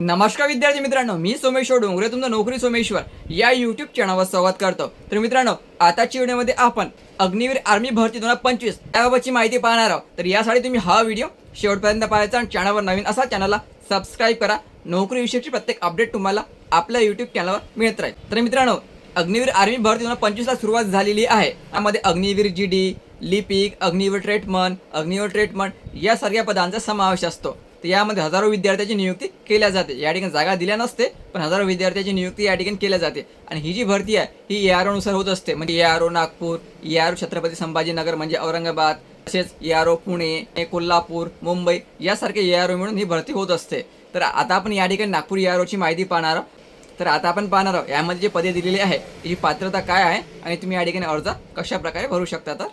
नमस्कार विद्यार्थी मित्रांनो मी सोमेश्वर डोंगरे तुमचं नोकरी सोमेश्वर या युट्यूब चॅनलवर संवाद करतो. तर मित्रांनो आताच्या व्हिडिओमध्ये आपण अग्निवीर आर्मी भरती दोन हजार पंचवीस याबाबतची माहिती पाहणार आहोत. तर यासाठी तुम्ही हा व्हिडिओ शेवटपर्यंत पाहायचा आणि चॅनलवर नवीन असा चॅनलला सबस्क्राईब करा. नोकरीविषयीची प्रत्येक अपडेट तुम्हाला आपल्या युट्यूब चॅनलवर मिळत राहील. तर मित्रांनो अग्निवीर आर्मी भरती दोन हजार पंचवीसला सुरुवात झालेली आहे. यामध्ये अग्निवीर जी डी लिपिक अग्निवीर ट्रेटमन अग्निवीर ट्रेटमन यासारख्या पदांचा समावेश असतो. तर यामध्ये हजारो विद्यार्थ्यांची नियुक्ती केल्या जाते. या ठिकाणी जागा दिल्या नसते पण हजारो विद्यार्थ्यांची नियुक्ती या ठिकाणी केल्या जाते. आणि ही जी भरती आहे ही ए आरनुसार होत असते. म्हणजे A R O Nagpur A R O Chhatrapati Sambhajinagar म्हणजे औरंगाबाद तसेच A R O Pune Kolhapur Mumbai यासारखे ए आर ओ मिळून ही भरती होत असते. तर आता आपण या ठिकाणी नागपूर ए आर ओची माहिती पाहणार आहोत. तर आता आपण पाहणार आहोत यामध्ये जे पदे दिलेली आहे त्याची पात्रता काय आहे आणि तुम्ही या ठिकाणी अर्ज कशा प्रकारे भरू शकता तर?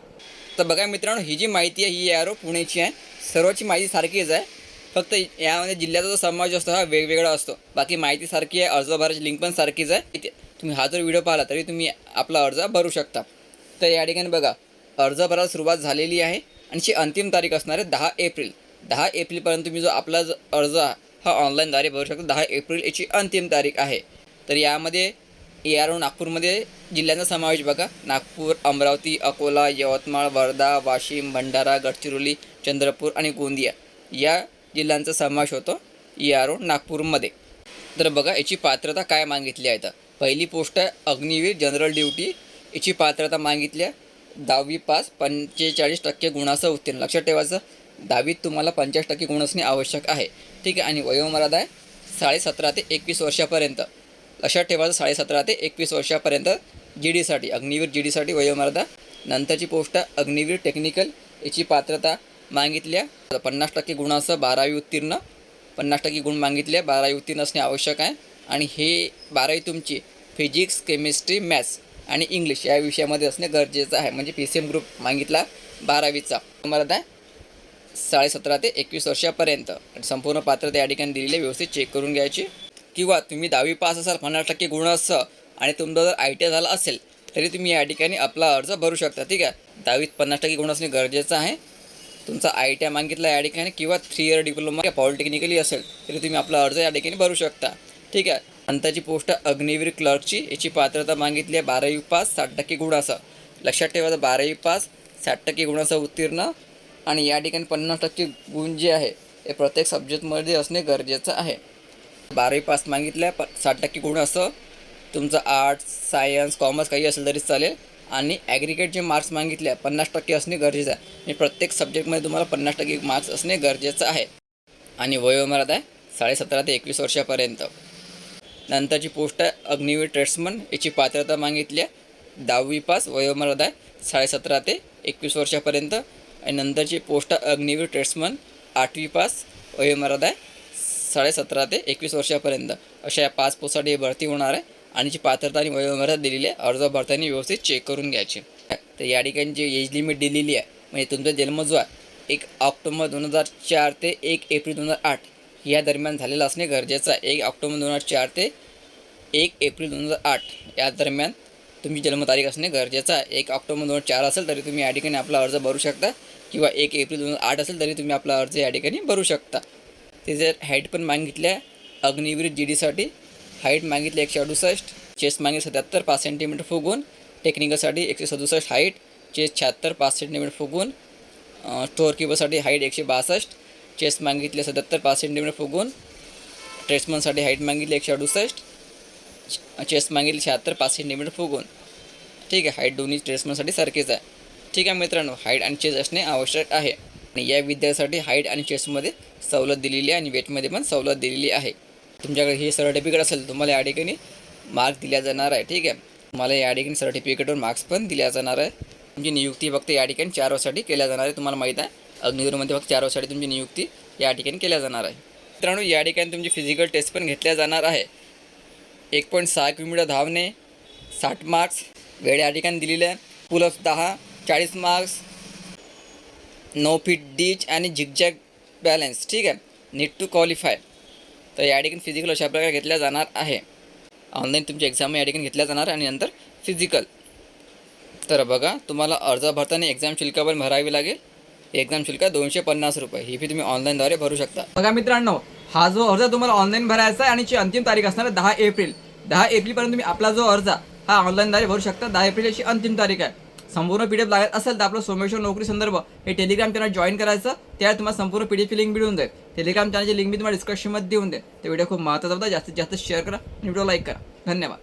तर बघा मित्रांनो ही जी माहिती आहे ही आरो पुण्याची आहे. सर्वची माहिती सारखीच आहे. फक्त यामध्ये जिल्ह्याचा जो समावेश असतो हा वेगवेगळा असतो. बाकी माहिती सारखी आहे अर्ज भरायची लिंक पण सारखीच आहे. इथे तुम्ही हा जर व्हिडिओ पाहिला तरी तुम्ही आपला अर्ज भरू शकता. तर या ठिकाणी बघा अर्ज भरायला सुरुवात झालेली आहे आणि ची अंतिम तारीख असणार आहे दहा एप्रिल. दहा एप्रिलपर्यंत तुम्ही जो आपला जो अर्ज हा ऑनलाईनद्वारे भरू शकता. दहा एप्रिल याची अंतिम तारीख आहे. तर यामध्ये ए आर ओ नागपूरमध्ये जिल्ह्यांचा समावेश बघा. नागपूर अमरावती अकोला यवतमाळ वर्धा वाशिम भंडारा गडचिरोली चंद्रपूर आणि गोंदिया. या जिल्ह्यांचा समावेश होतो ई आर ओ नागपूरमध्ये. तर बघा याची पात्रता काय मागितली आहे तर? पहिली पोस्ट आहे अग्निवीर जनरल ड्युटी. याची पात्रता मागितली आहे दहावी पास पंचेचाळीस टक्के गुणासह उत्तीर्ण. लक्षात ठेवायचं दहावीत तुम्हाला पंचाळीस टक्के गुण असणे आवश्यक आहे. ठीक आहे आणि वयोमर्यादा आहे साडेसतरा ते एकवीस वर्षापर्यंत. लक्षात ठेवायचं साडेसतरा ते एकवीस वर्षापर्यंत जी डीसाठी अग्निवीर जी डीसाठी वयोमर्यादा. नंतरची पोस्ट आहे अग्निवीर टेक्निकल. याची पात्रता मागितल्या. पन्नास टक्के गुणासह बारावी उत्तीर्ण पन्नास टक्के गुण मागितले बारावी उत्तीर्ण असणे आवश्यक आहे. आणि हे बारावी तुमची फिजिक्स केमिस्ट्री मॅथ्स आणि इंग्लिश या विषयामध्ये असणे गरजेचं आहे. म्हणजे पी सी एम ग्रुप मागितला बारावीचा. तुम्हाला आहे साडेसतरा ते एकवीस वर्षापर्यंत आणि संपूर्ण पात्रता या ठिकाणी दिलेली आहे, व्यवस्थित चेक करून घ्यायची. किंवा तुम्ही दहावी पास असाल पन्नास टक्के गुण असं आणि तुमचा जर आय टी आय झाला असेल तरी तुम्ही या ठिकाणी आपला अर्ज भरू शकता. ठीक आहे? दहावीत पन्नास टक्के गुण असणे गरजेचं आहे. तुमचा आय टी आय मागितला या ठिकाणी किंवा थ्री इयर डिप्लोमा किंवा पॉलिटेक्निकली असेल तरी तुम्ही आपला अर्ज या ठिकाणी भरू शकता. ठीक आहे? नंतरची पोस्ट अग्निवीर क्लर्कची याची पात्रता मागितली आहे बारावी पास साठ टक्के गुणासह. लक्षात ठेवायचं बारावी पास साठ टक्के गुणासह उत्तीर्ण आणि या ठिकाणी पन्नास टक्के गुण जे आहे हे प्रत्येक सब्जेक्टमध्ये असणे गरजेचं आहे. बारावी पास मागितल्या प साठ टक्के गुण असं तुमचं आर्ट्स सायन्स कॉमर्स काही असेल तरी चालेल. आणि ॲग्रिगेट जे मार्क्स मागितले आहे पन्नास टक्के असणे गरजेचं आहे. आणि प्रत्येक सब्जेक्टमध्ये तुम्हाला पन्नास टक्के मार्क्स असणे गरजेचं आहे. आणि वयोमर्यादा आहे साडेसतरा ते एकवीस वर्षापर्यंत. नंतरची पोस्ट आहे अग्निवीर ट्रेड्समन. याची पात्रता मागितली आहे. दहावी पास वयोमर्यादा आहे साडेसतरा ते एकवीस वर्षापर्यंत. आणि नंतरची पोस्ट आहे अग्निवीर ट्रेड्समन. आठवी पास वयोमर्यादा आहे साडेसतरा ते एकवीस वर्षापर्यंत. अशा या पाच पोस्टसाठी भरती होणार आहे. आणि जी पात्रता आणि वयोमर्यादा दिलेली आहे अर्ज भरताना व्यवस्थित चेक करून घ्यायची. तर या ठिकाणी जी एज लिमिट दिलेली आहे म्हणजे तुमचा जन्म जो आहे एक ऑक्टोबर दोन हजार चार ते एक एप्रिल दोन हजार आठ या दरम्यान झालेलं असणे गरजेचं आहे. एक ऑक्टोबर दोन हजार चार ते एक एप्रिल दोन हजार आठ या दरम्यान तुमची जन्मतारीख असणे गरजेचं आहे. एक ऑक्टोबर दोन हजार चार असेल तरी तुम्ही या ठिकाणी आपला अर्ज भरू शकता किंवा एक एप्रिल दोन हजार आठ असेल तरी तुम्ही आपला अर्ज या ठिकाणी भरू शकता. ते जर हाईट पण मागितल्या अग्निवीर जी डीसाठी हाईट मागितली एकशे अडुसष्ट चेस्ट मागितली सत्याहत्तर पाच सेंटीमीटर फुगून टेक्निकलसाठी एकशे सदुसष्ट हाईट चेस्ट शहात्तर पाच सेंटीमीटर फुगून स्टोअरकीपरसाठी हाईट एकशे बासष्ट चेस्ट मागितले सत्याहत्तर पाच सेंटीमीटर फुगून ट्रेड्समनसाठी हाईट मागितली एकशे अडुसष्ट चेस्ट मागितली शहात्तर पाच सेंटीमीटर फुगून. ठीक आहे हाईट दोन्ही ट्रेड्समनसाठी सारखीच आहे. ठीक आहे मित्रांनो हाईट आणि चेस्ट असणे आवश्यक आहे. आणि या विद्यार्थ्यासाठी हाईट आणि चेस्टमध्ये सवलत दिलेली आहे आणि वेटमध्ये पण सवलत दिलेली आहे. तुमच्याकडे हे सर्टिफिकेट असेल तुम्हाला या ठिकाणी मार्क्स दिल्या जाणार आहे ठीक आहे? तुम्हाला या ठिकाणी सर्टिफिकेटवर मार्क्स पण दिल्या जाणार आहे. तुमची नियुक्ती फक्त या ठिकाणी चार वर्षासाठी केल्या जाणार आहे तुम्हाला माहीत आहे. अग्निदूरमध्ये फक्त चार वर्षासाठी तुमची नियुक्ती या ठिकाणी केल्या जाणार आहे. मित्रांनो या ठिकाणी तुमची फिजिकल टेस्ट पण घेतल्या जाणार आहे. एक पॉईंट सहा किलोमीटर धावणे साठ मार्क्स वेळ या ठिकाणी दिलेले आहे. पुलअप दहा चाळीस मार्क्स नो फिट डीच आणि झिगझॅग बॅलन्स ठीक आहे? नीट टू क्वालिफाय तर या ठिकाणी फिजिकल अशा प्रकारे घेतल्या जाणार आहे. ऑनलाईन तुमची एक्झाम या ठिकाणी घेतल्या जाणार आणि नंतर फिजिकल तर बघा तुम्हाला अर्ज भरताना एक्झाम शुल्क पण भरावी लागेल. एक्झाम शुल्क दोनशे पन्नास रुपये. ही फी तुम्ही ऑनलाईनद्वारे भरू शकता. बघा मित्रांनो हा जो अर्ज तुम्हाला ऑनलाईन भरायचा आहे आणि याची अंतिम तारीख असणार आहे दहा एप्रिल. दहा एप्रिलपर्यंत तुम्ही आपला जो अर्ज हा ऑनलाईनद्वारे भरू शकता. दहा एप्रिल याची अंतिम तारीख आहे. संपूर्ण पीडीएफ लागत असेल तर आपलं सोमेश्वर नोकरी संदर्भ हे टेलिग्राम चॅनल जॉईन करायचं. त्या तुम्हाला संपूर्ण पीडीएफ लिंक मिळून जाईल. टेलिग्राम चॅनलची लिंक मी तुम्हाला डिस्क्रिप्शनमध्ये देऊन दे ते व्हिडिओ खूप महत्त्वाचा होता. जास्तीत जास्त शेअर करा आणि व्हिडिओ लाईक करा. धन्यवाद.